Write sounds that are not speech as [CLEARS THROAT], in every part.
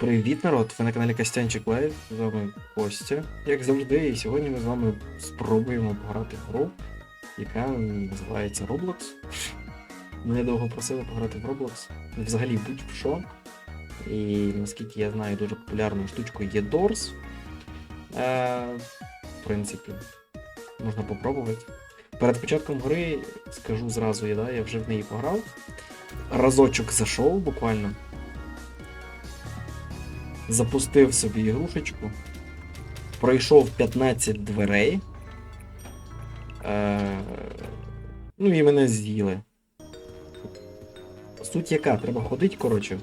Привіт, народ! Ви на каналі Костянчик Лайв, з вами Костя. Як завжди, і сьогодні ми з вами спробуємо пограти гру, яка називається Roblox. Мене довго просили пограти в Roblox. Взагалі будь-що. І наскільки я знаю, дуже популярною штучкою є Doors. Е, в принципі, можна попробувати. Перед початком гри скажу зразу, я, да, я вже в неї пограв. Разочок зайшов буквально запустив собі ігрушечку, пройшов 15 дверей. Е, ну і мене з'їли. Суть яка, треба ходити, коротше.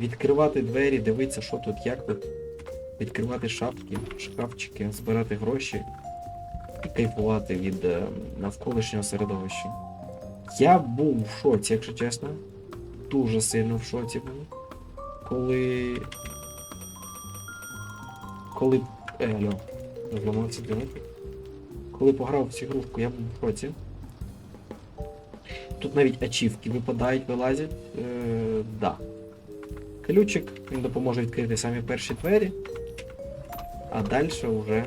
Відкривати двері, дивитися, що тут, як тут. Відкривати шапки, шкафчики, збирати гроші і кайфувати від е, навколишнього середовища. Я був в шоці, якщо чесно. Дуже сильно в шоці був коли. Коли. Е, зламався дзвінок. Коли пограв в цю ігрушку, я був в шоці. Тут навіть ачівки випадають, вилазять. Е, да. Ключик, він допоможе відкрити самі перші двері. А далі вже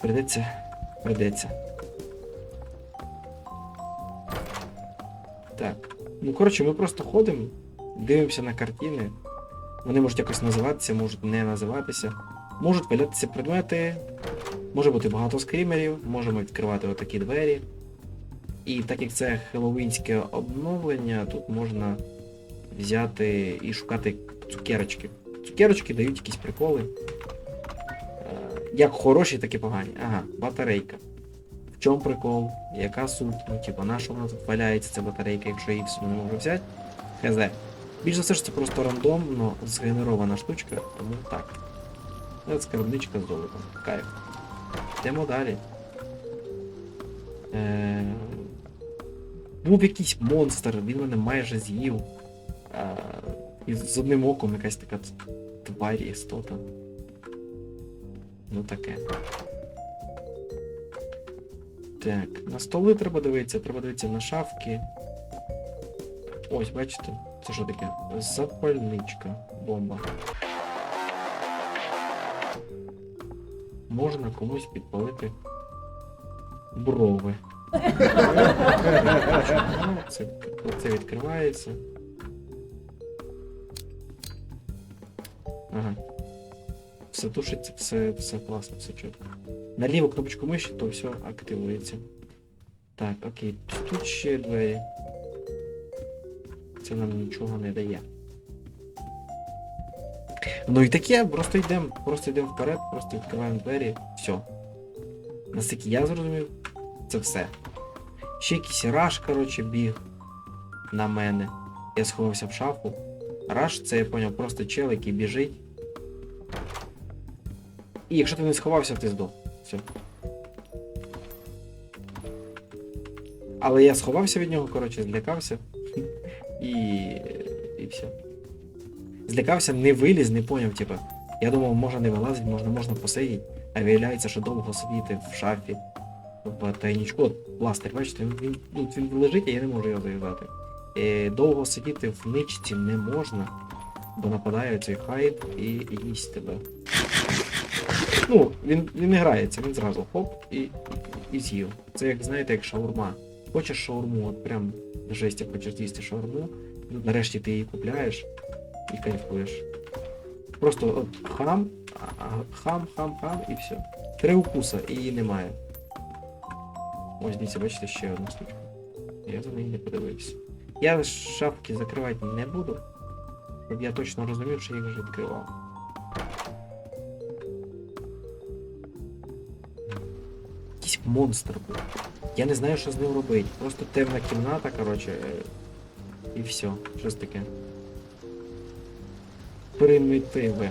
придеться. Придеться. Ну, коротше, ми просто ходимо, дивимося на картини. Вони можуть якось називатися, можуть не називатися. Можуть валятися предмети, може бути багато скрімерів, можемо відкривати отакі двері. І так як це хеллоуінське обновлення, тут можна взяти і шукати цукерочки. Цукерочки дають якісь приколи. Е, Як хороші, так і погані. Ага, батарейка. В чому прикол? Яка суть? Ну, типу, на що вона тут валяється, ця батарейка, якщо її всю не можу взяти? Хз. Більш за все ж це просто рандомно згенерована штучка, тому так. Це скарбничка з золотом. Кайф. Йдемо далі. Е... Був якийсь монстр, він мене майже з'їв. Е... І з одним оком якась така тварь істота. Ну таке. Так, на столи треба дивитися, треба дивитися на шафки. Ось, бачите, це що таке? Запальничка, бомба. Можна комусь підпалити брови. Це, це відкривається. Ага. Все тушиться, все, все класно, все чітко. На ліву кнопочку миші, то все активується. Так, окей, тут ще двері. Це нам нічого не дає. Ну і таке, просто йдемо, просто йдемо вперед, просто відкриваємо двері, все. Наскільки я зрозумів, це все. Ще якийсь раш, коротше, біг на мене. Я сховався в шафу. Раш, це я поняв, просто чел, який біжить. І якщо ти не сховався, ти здох. Все. Але я сховався від нього, коротше, злякався. І. І все. Злякався, не виліз, не поняв, типа. Я думав, може не вилазить, можна, можна посидіти, а виявляється, що довго сидіти в шафі. В тайнічку. От, пластир, бачите, він, він, ну, він лежить, а я не можу його зав'язати. Е, довго сидіти в ничці не можна, бо нападає цей хайд і їсть тебе. Ну, він, він не грається, він зразу хоп і, і, з'їв. Це як знаєте, як шаурма. Хочеш шаурму, от прям жесть, хочеш з'їсти шаурму, ну, нарешті ти її купляєш і кайфуєш. Просто от хам, хам, хам, хам і все. Три укуса і її немає. Ось дивіться, бачите, ще одна штучка. Я за неї не подивився. Я шапки закривати не буду, щоб я точно розумів, що їх вже відкривав. Монстр був. Я не знаю, що з ним робити. Просто темна кімната, коротше. е, І все. Щось таке. Примітиви.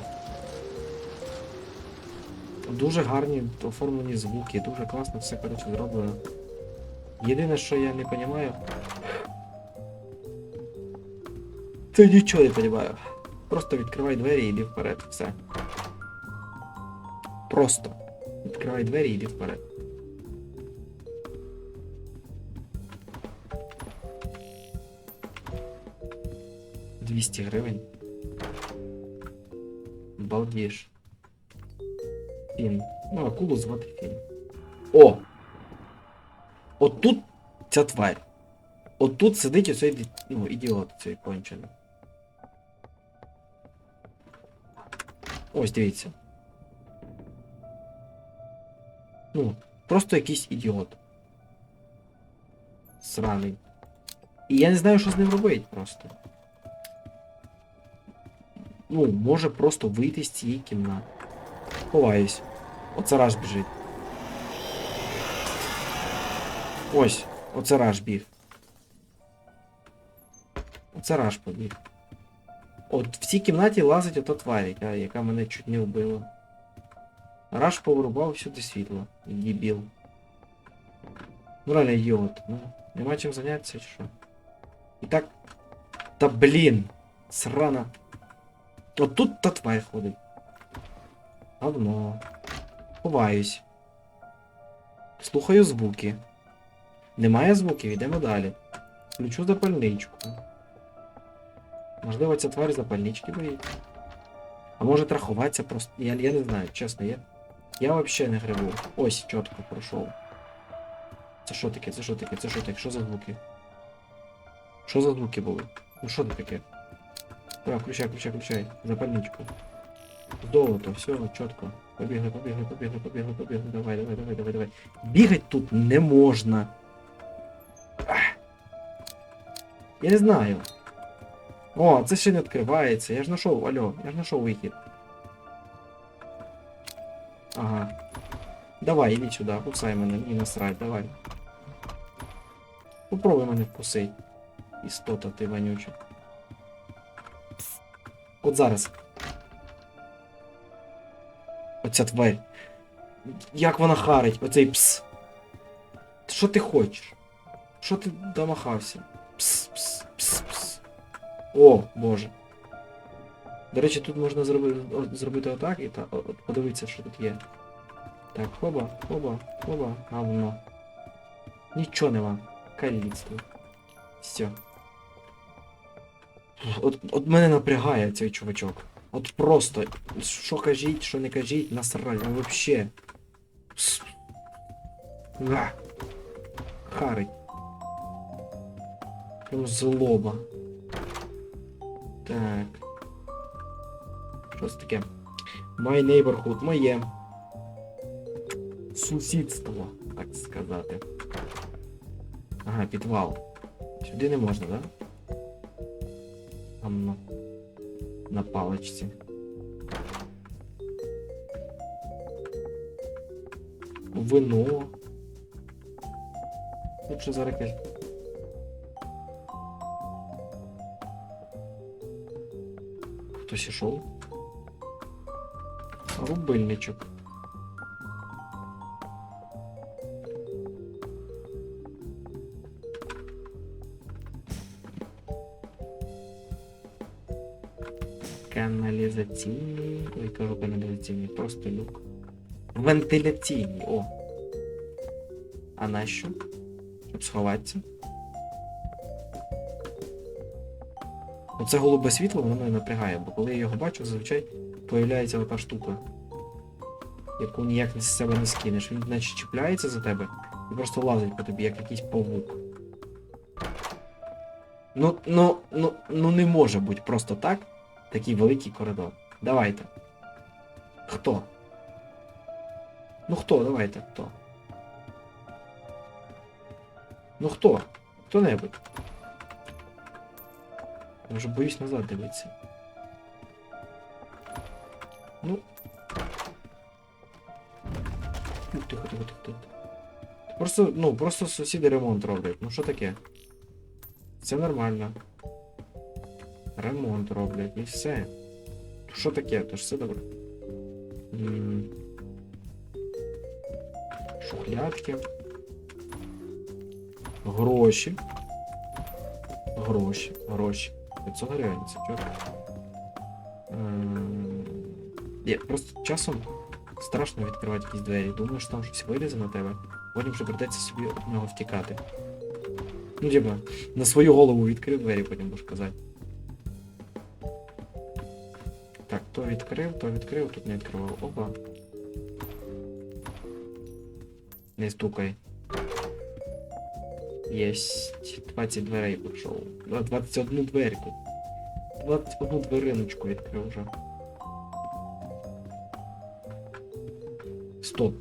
Дуже гарні оформлені звуки, дуже класно все коротше зроблено. Єдине, що я не розумію. Це нічого не розумію. Просто відкривай двері і йди вперед. Все. Просто. Відкривай двері і йди вперед. 200 гривень. Балдіж. Фін. Ну, акулу звати Фін. О! От тут ця тварь. От тут сидить оцей ну, ідіот цей кончений. Ось дивіться. Ну, просто якийсь ідіот. Сраний. І я не знаю, що з ним робити просто. Ну, може просто вийти з цієї кімнати. Ховаюсь. Оце раш біжить. Ось, оце раш біг. Оце раш побіг. От в цій кімнаті лазить ота тварь, яка, яка мене чуть не вбила. Раш повирубав всюди світло. Дебіл. Ну реально ідіот. Ну, нема чим зайнятися чи що. І так. Та блін! Срана. От тут та тварь ходить. Говно. Ховаюсь. Слухаю звуки. Немає звуків, йдемо далі. Включу запальничку. Можливо, ця тварь запальнички боїться. А може трахуватися просто. Я, я не знаю, чесно, я. Я взагалі не грибу. Ось, чітко пройшов. Це що таке? Це що таке? Це що таке? Що за звуки? Що за звуки були? Ну що це таке? Так, включай, включай, включай. Запальничку. Золото, все, чітко. Побігли, побігли, побігли, побігли, побігли. Давай, давай, давай, давай, давай. Бігать тут не можна. Я не знаю. О, це ще не відкривається. Я ж знайшов, алло, я ж знайшов вихід. Ага. Давай, іди сюди, кусай мене, мені насрать, давай. Попробуй мене вкусить. Істота ти вонюча. От зараз. Оця тварь. Як вона харить, оцей пс. Що ти хочеш? Що ти домахався? Пс, пс, пс, пс. О, боже. До речі, тут можна зробити, зробити отак і та, подивитися, що тут є. Так, хоба, хоба, хоба, говно. Нічого нема. Каліцтво. Все. От, от мене напрягає цей чувачок. От просто. Що кажіть, що не кажіть, насрать, ну вообще. Пс. Харить. Прям злоба. Так. Що це таке? My neighborhood, моє. Сусідство, так сказати. Ага, підвал. Сюди не можна, да? На паличці. Вино. Тут що зараз якась Хтось ішов? Рубильничок. Каналізаційний. Ой, кажу каналізаційний, просто люк. Вентиляційний, о. А нащо? Щоб сховатися. Оце голубе світло, воно мене напрягає, бо коли я його бачу, зазвичай появляється ота штука, яку ніяк з себе не скинеш. Він наче чіпляється за тебе і просто лазить по тобі, як якийсь павук. Ну, ну, ну, ну не може бути просто так такий великий коридор. Давайте. Хто? Ну хто, давайте, хто? Ну хто? Хто-небудь? Я вже боюсь назад дивитися. Ну. Тихо, тихо, тихо, тихо. Просто, ну, просто сусіди ремонт роблять. Ну що таке? Це нормально. Ремонт роблять і все. Що таке? То ж все добре. Шухлядки. Гроші. Гроші. Гроші. 500 гривень, це чого? Ем, просто часом страшно відкривати якісь двері. Думаю, що там щось вилізе на тебе, потім вже придеться собі від нього втікати. Ну, типа, на свою голову відкрив двері, потім будеш казати. відкрив, то відкрив, тут не відкривав. Опа. Не стукай. Єсть. 20 дверей пройшов. Два- 21 дверку. 21 двериночку відкрив вже. Стоп.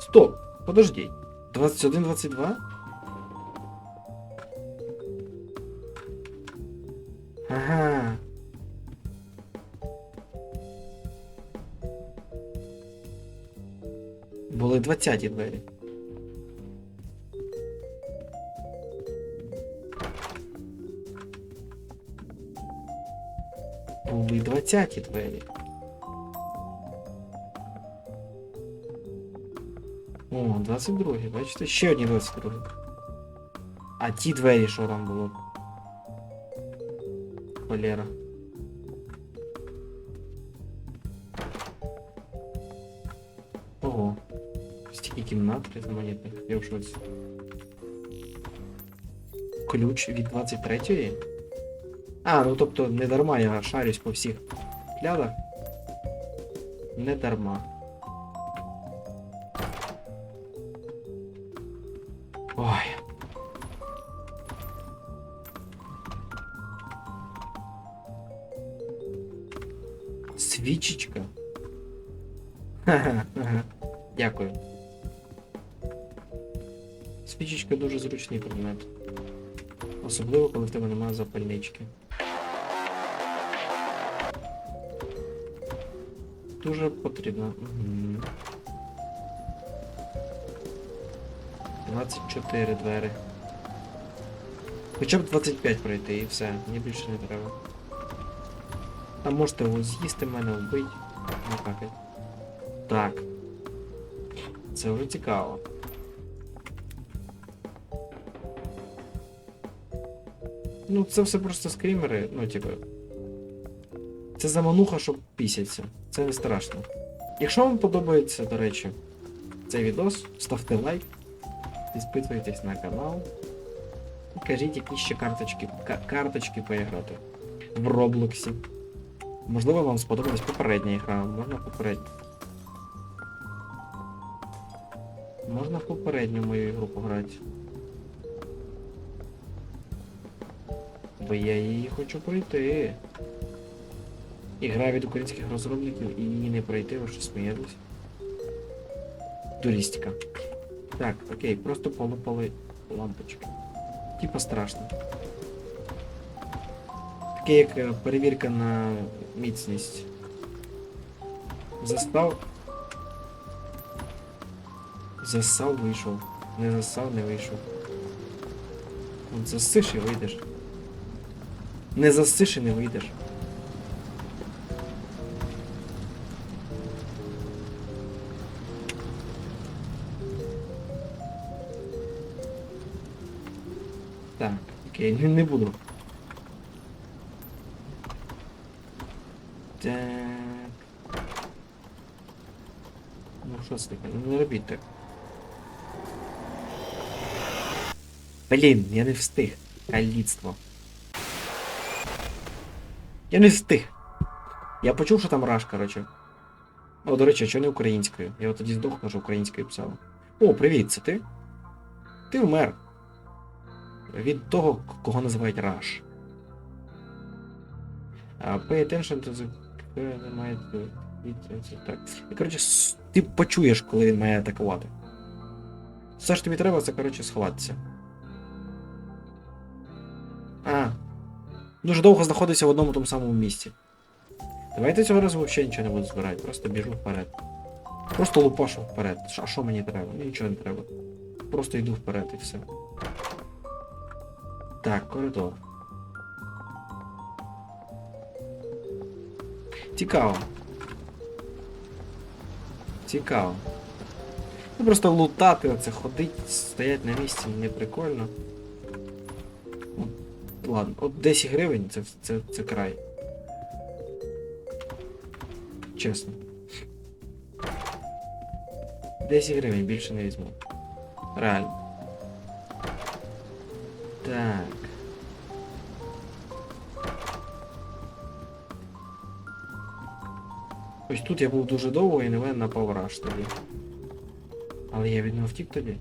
Стоп! Подожди. 21-22? Ага. Були 20 двері. Були 20 двері. О, 22, бачите? Ще одні 22. А ті двері, що там було? Холера. Ого. Стільки кімнат різноманітних. Я в шоці. Ключ від 23-ї? А, ну тобто не дарма я шарюсь по всіх клядах. Не дарма. Дуже предмет. Особливо, коли в тебе немає запальнички. Дуже потрібно. Мгм. 24 двері. Хоча б 25 пройти і все, мені більше не треба. А можете його з'їсти мене, вбити. Ну это? Так. Це вже цікаво. Ну, це все просто скрімери, ну, типу. Це замануха, щоб пісяться. Це не страшно. Якщо вам подобається, до речі, цей відос, ставте лайк, підписуйтесь на канал. І кажіть, які ще карточки, карточки поіграти в Роблоксі. Можливо, вам сподобалась попередня гра, можна попередню. Можна в попередню мою ігру пограти. Бо я її хочу пройти. Ігра від українських розробників і її не пройти, ви що смієтесь? Туристика. Так, окей, просто полупали лампочки. Типа страшно. Таке як е, перевірка на міцність. Застав. Засав вийшов. Не засав, не вийшов. От засиш і вийдеш. Не засиш не вийдеш. Так, окей, не, не буду. Так. Ну що це таке? Ну не робіть так. Блін, я не встиг. Каліцтво. Я не встиг. Я почув, що там раш, короче. О, до речі, чого не українською? Я от тоді здох, кажу, українською писав. О, привіт, це ти? Ти вмер. Від того, кого називають раш. Pay attention to the... Е, має- Так. І, коротше, ти почуєш, коли він має атакувати. Все ж тобі треба, це, коротше, сховатися. А. Дуже довго знаходиться в одному тому самому місці. Давайте цього разу взагалі нічого не буду збирати, просто біжу вперед. Просто лупашу вперед. А що мені треба? Мені нічого не треба. Просто йду вперед і все. Так, коридор. Цікаво. Цікаво. Ну просто лутати, оце ходить, стоять на місці, не прикольно. Ладно, от 10 гривень це, це, це край. Чесно. 10 гривень більше не візьму. Реально. Так. Ось тут я був дуже довго і на мене напав раш тоді. Але я від нього втік тоді.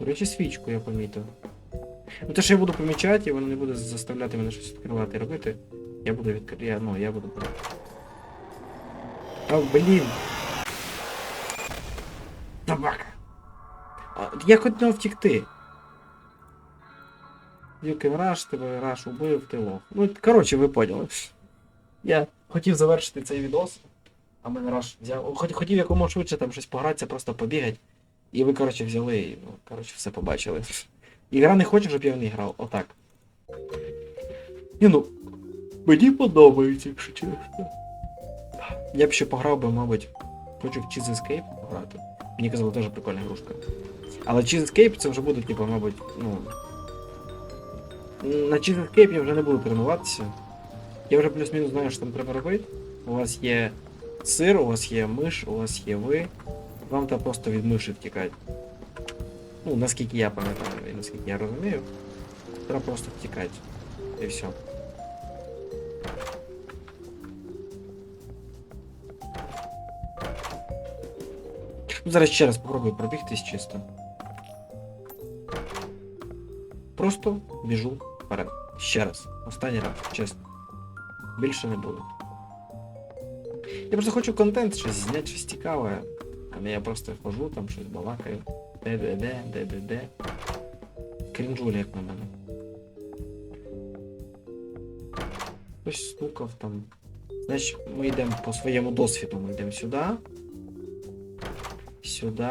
До речі, свічку я помітив. Ну те, що я буду помічати, і воно не буде заставляти мене щось відкривати робити. Я буду відкривати. Я, ну, я буду. А, блін. Собака. А, як від нього втікти? Юкін Раш, тебе Раш убив, ти лох. Ну, коротше, ви поняли. Я хотів завершити цей відос, а мене Раш взяв. Хот- Хотів якомога швидше там щось погратися, просто побігати. І ви, коротше, взяли і, ну, коротше, все побачили. Ігра не хоче, щоб я в неї грав. Отак. Ні, ну. Мені подобається, якщо чесно. Я б ще пограв би, мабуть, хочу в Cheese Escape пограти. Мені казали, теж прикольна грушка. Але Cheese Escape це вже буде, типу, мабуть, ну. На Cheese Escape я вже не буду тренуватися. Я вже плюс-мінус знаю, що там треба робити. У вас є сир, у вас є миш, у вас є ви. Вам треба просто від миші втікати. Ну, наскільки я пам'ятаю і наскільки я розумію, треба просто втікати. І все. Ну, Зараз ще раз попробую пробігтись чисто. Просто біжу вперед. Ще раз. Останній раз, чесно. Більше не буду. Я просто хочу контент, щось зняти, щось цікаве. А не я просто хожу, там щось балакаю. Де-де-де, де-де-де. Крінжулі, як на мене. Хтось стукав там. Значить, ми йдемо по своєму досвіду, ми йдемо сюди. Сюди.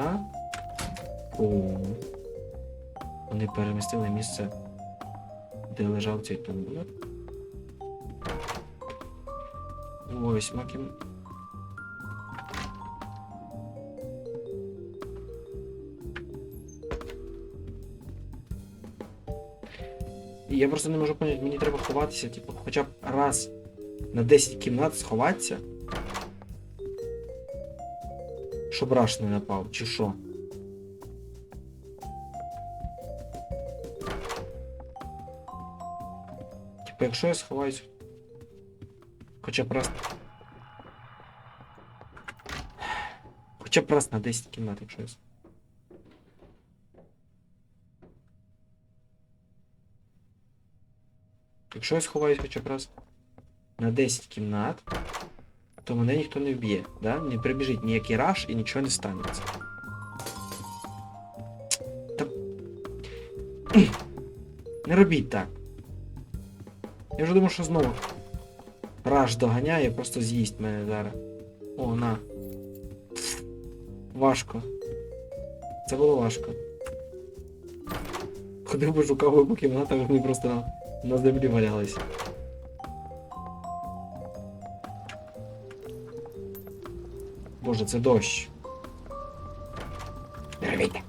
О. Вони перемістили місце, де лежав цей тумблер. Ось макін. І я просто не можу поняти, мені треба ховатися, типу, хоча б раз на 10 кімнат сховатися. Щоб раш не напав, чи що? Типу, якщо я сховаюсь. Хоча б раз. Хоча б раз на 10 кімнат, якщо я. с- Якщо я сховаюсь хоча б раз на 10 кімнат, то мене ніхто не вб'є, да? Не прибіжить ніякий раш і нічого не станеться. Та... [CLEARS THROAT] Не робіть так. Я вже думав, що знову раш доганяє, просто з'їсть мене зараз. О, на. Важко. Це було важко. Ходив би шукав по кімнатах, вони просто на, на землі валялись. Боже, це дощ. Не робіть так.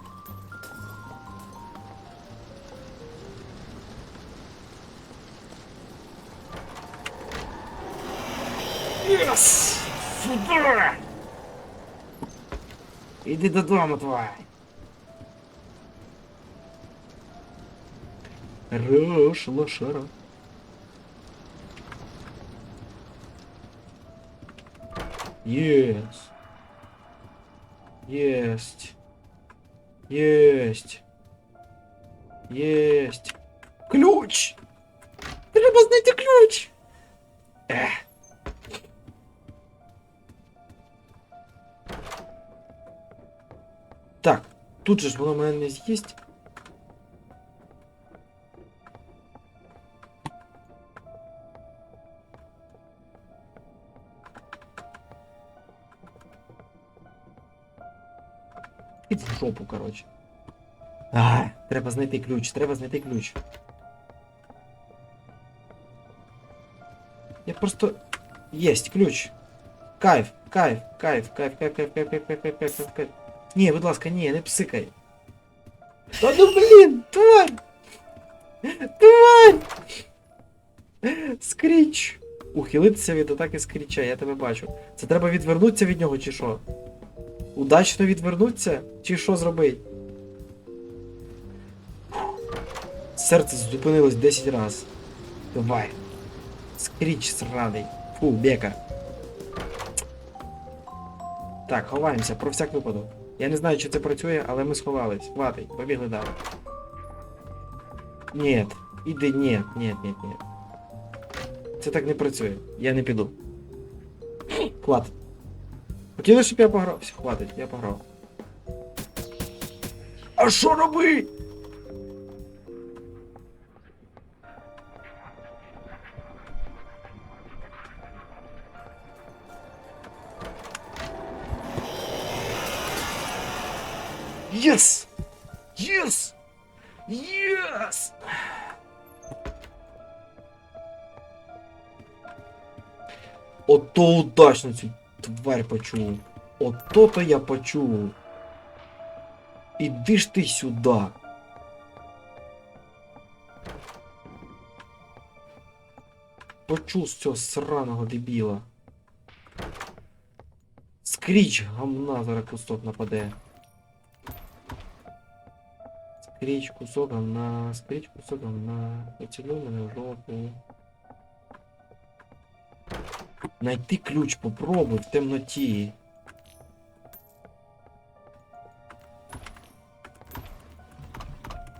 Yes! Сюда! Іди додому, тварь! Рош, лошара. Есть. Есть. Есть. Есть. Ключ! Треба знайти ключ! Ех. Так, тут же ж воно мене не з'їсть. Під в жопу, коротше. Треба знайти ключ, треба знайти ключ. Я просто... Єсть, ключ. Кайф, кайф, кайф, кайф, кайф, кайф, кайф, кайф, кайф, кайф, кайф, кайф, кайф. Ні, будь ласка, ні, не псикай. Та ну блін, тварь! Тварь! Скріч! Ухилитися від атаки скріча, я тебе бачу. Це треба відвернутися від нього чи що? Удачно відвернутися? Чи що зробити? Серце зупинилось 10 раз. Давай. Скріч сраний. Фу, бека. Так, ховаємося, про всяк випадок. Я не знаю, чи це працює, але ми сховались. Хватить, побігли далі. Ні, іди, ні, ні, ні, ні. Це так не працює. Я не піду. Хватить. Хотіли, щоб я пограв? Все, хватить, я пограв. А що робити? Yes! Yes! Yes! Ото удачно цю тварь почув. Ото то я почув. Іди ж ти сюди. Почув з цього сраного дебіла. Скріч гамна зараз кусок нападе. Скріч кусок гамна, скріч кусок гамна. Поцілуй мене в жопу. Найти ключ попробуй в темноті.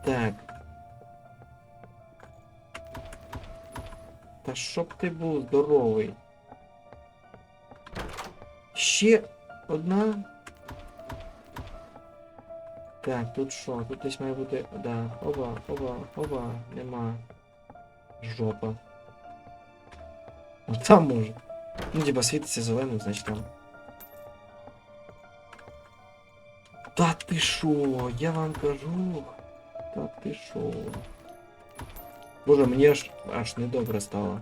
Так. Та щоб ти був здоровий. Ще одна. Так, тут що? Тут десь має бути. Да. Оба, оба, оба, нема. Жопа. Ну там може. Ну, типа світиться зеленим, значить там. Та ти шо, я вам кажу. Та ти шо. Боже, мені аж аж недобре стало.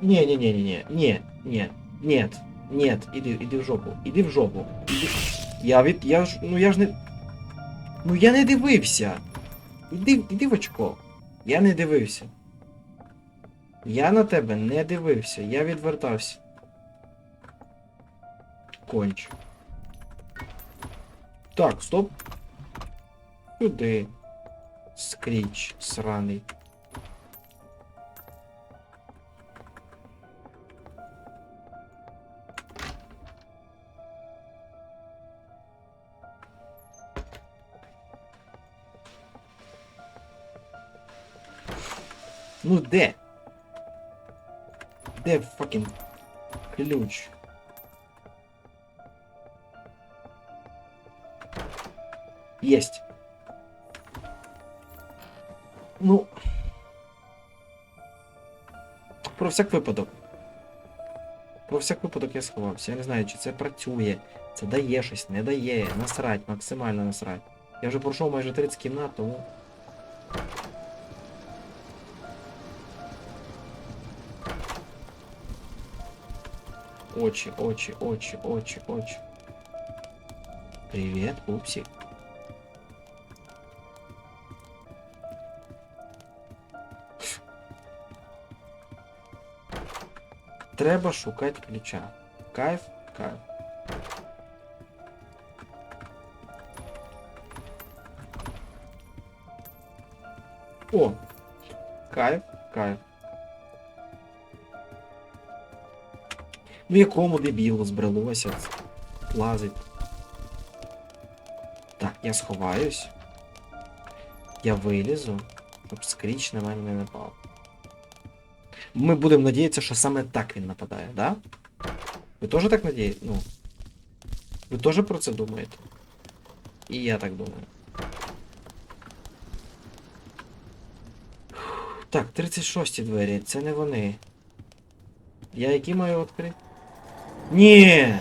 Не, не, не, не, не, не, не, нет, нет, іди, іди в жопу, іди в жопу. Іди. Я від. Я ж. Ну я ж не. Ну я не дивився. Іди, іди в очко. Я не дивився. Я на тебе не дивився, я відвертався. Конч. Так, стоп. Куди? Скріч сраний. Ну де? Де факін ключ? Есть. Ну. Про всяк випадок. Про всяк випадок я сховався. Я не знаю, чи це працює, це дає щось, не дає. Насрать, максимально насрать. Я вже пройшов майже 30 кімнат, тому. Очі, очі, очі, очі, очі. Привіт, пупсик. Треба шукати ключа. Кайф, кайф. О! Кайф, кайф. Ну якому дебілу збрелося лазить. Так, я сховаюсь. Я вилізу, щоб скріч на мене не напав. Ми будемо надіятися, що саме так він нападає, да? Ви теж так надієтесь? Ну. Ви теж про це думаєте? І я так думаю. Так, 36 двері, це не вони. Я які маю відкрити? Ні!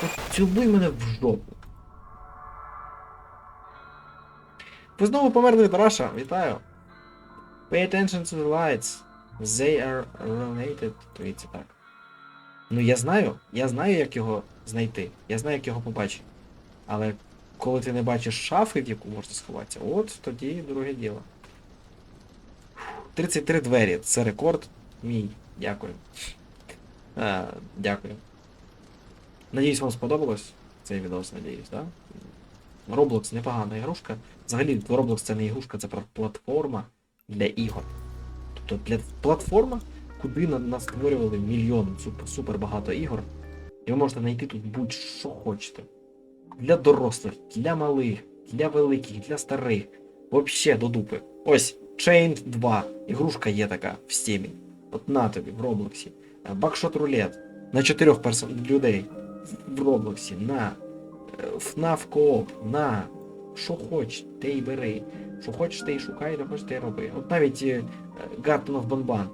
Поцілуй мене в жопу. Ви знову померли від Раша, вітаю. Pay attention to the lights. They are related. Дивіться так. Ну я знаю, я знаю, як його знайти. Я знаю, як його побачити. Але коли ти не бачиш шафи, в яку можна сховатися, от тоді друге діло. 33 двері. Це рекорд мій. Дякую. А, дякую. Надіюсь, вам сподобалось. цей відос, надіюсь, да? Roblox непогана ігрушка. Взагалі, Roblox це не ігрушка, це платформа для ігор. Тобто для платформа, куди нас створювали мільйон супер, багато ігор. І ви можете знайти тут будь-що хочете. Для дорослих, для малих, для великих, для старих. Вообще до дупи. Ось Chained 2. Ігрушка є така в стімі. От на тобі в Роблоксі. Бакшот рулет на чотирьох людей в Роблоксі. На Е, FNAF Coop, на що хочеш, те й бери. Що хочеш, те й шукай, що хочеш, те й роби. От навіть е, Garden of Bonban.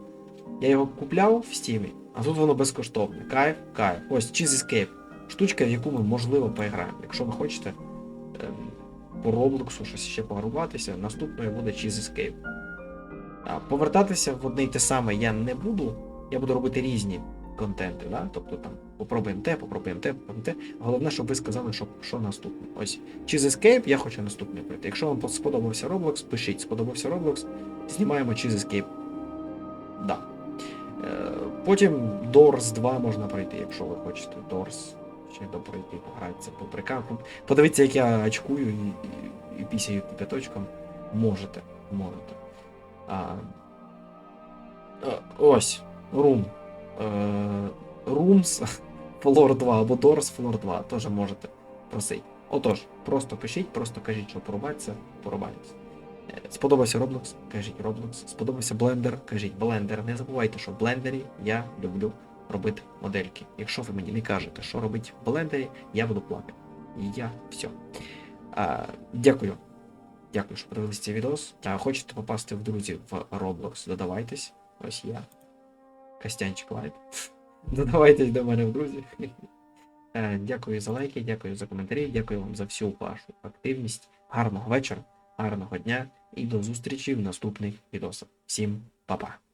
Я його купляв в стімі, а тут воно безкоштовне. Кайф, кайф. Ось Cheese Escape. Штучка, в яку ми можливо поіграємо. Якщо ви хочете ем, по Роблоксу щось ще погруватися, наступною буде Cheese Escape. Повертатися в одне й те саме я не буду. Я буду робити різні контенти, да? тобто там попробуємо те, попробуємо те, попробуємо те. Головне, щоб ви сказали, що, що наступне. Ось Cheese Escape, я хочу наступний пройти. Якщо вам сподобався Roblox, пишіть, сподобався Roblox, знімаємо Cheese Escape. Да. Е, потім Doors 2 можна пройти, якщо ви хочете. Doors ще допройти, погратися по прикарку. Подивіться, як я очкую і, і, і пісяю кипяточком. Можете, можете. А, е, ось, Room. Rooms Floor 2 або Doors Floor 2 теж можете просити. Отож, просто пишіть, просто кажіть, що порубаться, порубаємось. Е, Сподобався Roblox, кажіть Roblox. Сподобався Blender, кажіть Blender. Не забувайте, що в Blender я люблю робити модельки. Якщо ви мені не кажете, що робити в Blender, я буду плакати. І я все. А, дякую. Дякую, що подивилися цей відос. А хочете попасти в друзі в Roblox, додавайтесь. Ось я. Костянчик Лайт. [LAUGHS] Додавайтесь до мене в друзі. [LAUGHS] Е, Дякую за лайки, дякую за коментарі, дякую вам за всю вашу активність. Гарного вечора, гарного дня і до зустрічі в наступних відосах. Всім па-па.